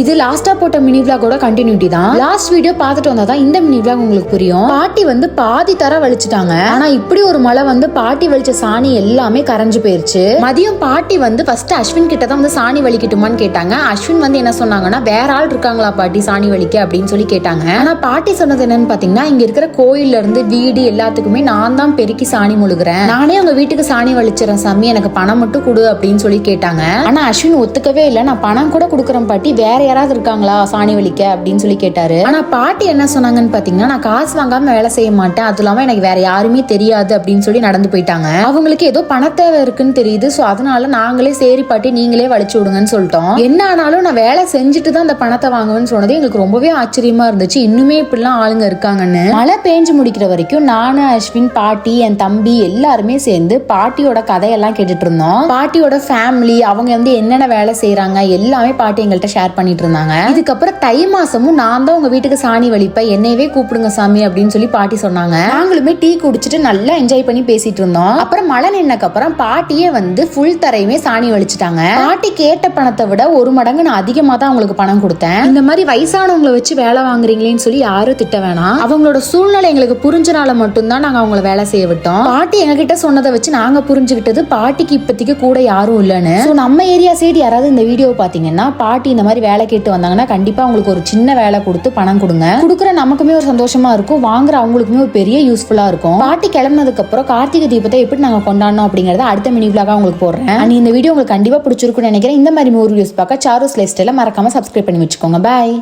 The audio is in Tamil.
இது லாஸ்டா போட்ட மினி விளாகோட கண்டினியூட்டி தான். லாஸ்ட் வீடியோ பார்த்துட்டு வந்தா தான் இந்த மினி விளாக் உங்களுக்கு புரியும். பாட்டி வந்து பாதி தர வலிச்சுட்டாங்க. ஆனா இப்படி ஒரு மழை வந்து பாட்டி வலிச்ச சாணி எல்லாமே கரைஞ்சு போயிருச்சு. மதியம் பாட்டி வந்து ஃபர்ஸ்ட் அஸ்வின் கிட்ட தான் வந்து சாணி வலிக்கட்டுமான்னு கேட்டாங்க. அஸ்வின் வந்து என்ன சொன்னாங்கன்னா வேற ஆள் இருக்காங்களா பாட்டி சாணி வலிக்க? அப்படின்னு சொல்லி கேட்டாங்க. ஆனா பாட்டி சொன்னது என்னன்னு பாத்தீங்கன்னா இங்க இருக்கிற கோயில்ல இருந்து வீடு எல்லாத்துக்குமே நான் தான் பெருக்கி சாணி முழுகிறேன். நானே உங்க வீட்டுக்கு சாணி வலிச்சிடறேன் சாமி. எனக்கு பணம் மட்டும் கொடு அப்படின்னு சொல்லி கேட்டாங்க. ஆனா அஸ்வின் ஒத்துக்கவே இல்லை. நான் பணம் கூட கொடுக்குறேன் பாட்டி. வேற யாராவது இருக்காங்களா? சாணி வலிக்க அப்படின்னு சொல்லி கேட்டாரு. ஆனா பாட்டி என்ன சொன்னாங்கன்னு பாத்தீங்கன்னா நான் காசு வாங்காம வேலை செய்ய மாட்டேன். அது இல்லாம எனக்கு வேற யாருமே தெரியாது அப்படின்னு சொல்லி நடந்து போயிட்டாங்க. அவங்களுக்கு ஏதோ பணத்தேவை இருக்குன்னு தெரியுது. சோ அதனால நாங்களே சரி பாட்டி நீங்களே வலிச்சு விடுங்கன்னு சொல்லிட்டோம். என்ன ஆனாலும் நான் வேலை செஞ்சுட்டு தான் அந்த பணத்தை வாங்குவேன்னு சொன்னது எங்களுக்கு ரொம்பவே ஆச்சரியமா இருந்துச்சு. இன்னுமே இப்படிலாம் ஆளுங்க இருக்காங்கன்னு. மழை பேஞ்சு முடிக்கிற வரைக்கும் நானு அஸ்வின் பாட்டி என் தம்பி எல்லாருமே சேர்ந்து பாட்டியோட கதையெல்லாம் கேட்டுட்டு இருந்தோம். பாட்டியோட ஃபேமிலி அவங்க வந்து என்னென்ன வேலை செய்யறாங்க எல்லாமே பாட்டி எங்கள்கிட்ட ஷேர் பண்ணிட்டு இருந்தாங்க இதுக்கப்புறம் தை மாசமும் நான் தான் உங்க வீட்டுக்கு சாணி வலிப்பேன். என்னையவே கூப்பிடுங்க சாமி அப்படின்னு சொல்லி பாட்டி சொன்னாங்க. நாங்களுமே டீ குடிச்சிட்டு நல்லா என்ஜாய் பண்ணி பேசிட்டு இருந்தோம் அப்புறம் மழை நின்னக்கு அப்புறம் பாட்டியே வந்து ஃபுல் தரையுமே சாணி வலிச்சிட்டாங்க. பாட்டி கேட்ட பணத்தை விட ஒரு மடங்கு நான் அதிகமா தான் அவங்களுக்கு பணம் கொடுத்தேன். இந்த மாதிரி வயசானவங்களை வச்சு வேலை வாங்குறீங்களேன்னு சொல்லி யாரும் திட்ட வேணாம். அவங்களோட சூழ்நிலை எங்களுக்கு புரிஞ்சனால மட்டும்தான் நாங்க அவங்கள வேலை செய்ய விட்டோம். பாட்டி எங்ககிட்ட சொன்னதை வச்சு நாங்க புரிஞ்சுக்கிட்டது பாட்டிக்கு இப்போதைக்கு கூட யாரும் இல்லைன்னு. நம்ம ஏரியா சைடு யாராவது இந்த வீடியோ பாத்தீங்கன்னா பாட்டி இந்த மாதிரி வேலை கேட்டு வந்தாங்கன்னா கண்டிப்பா அவங்களுக்கு ஒரு சின்ன வேலை கொடுத்து பணம் கொடுங்க. கொடுக்குற நமக்குமே ஒரு சந்தோஷமா இருக்கும். வாங்குற அவங்களுக்குமே ஒரு பெரிய யூஸ்ஃபுல்லா இருக்கும். பாட்டி கிளம்புனதுக்கு அப்புறம் கார்த்திகை தீபத்தை எப்படி நாங்க கொண்டாடணும் அப்படிங்கறத அடுத்த மினி விளாக உங்களுக்கு போடுறேன். அண்ட் இந்த வீடியோ உங்களுக்கு கண்டிப்பா பிடிச்சிருக்கும்னு நினைக்கிறேன். இந்த மாதிரி மூவி யூஸ் பார்க்க சாரோஸ் லைஃப் ஸ்டைல மறக்காம சப்ஸ்கிரைப் பண்ணி வச்சுக்கோங்க. பாய்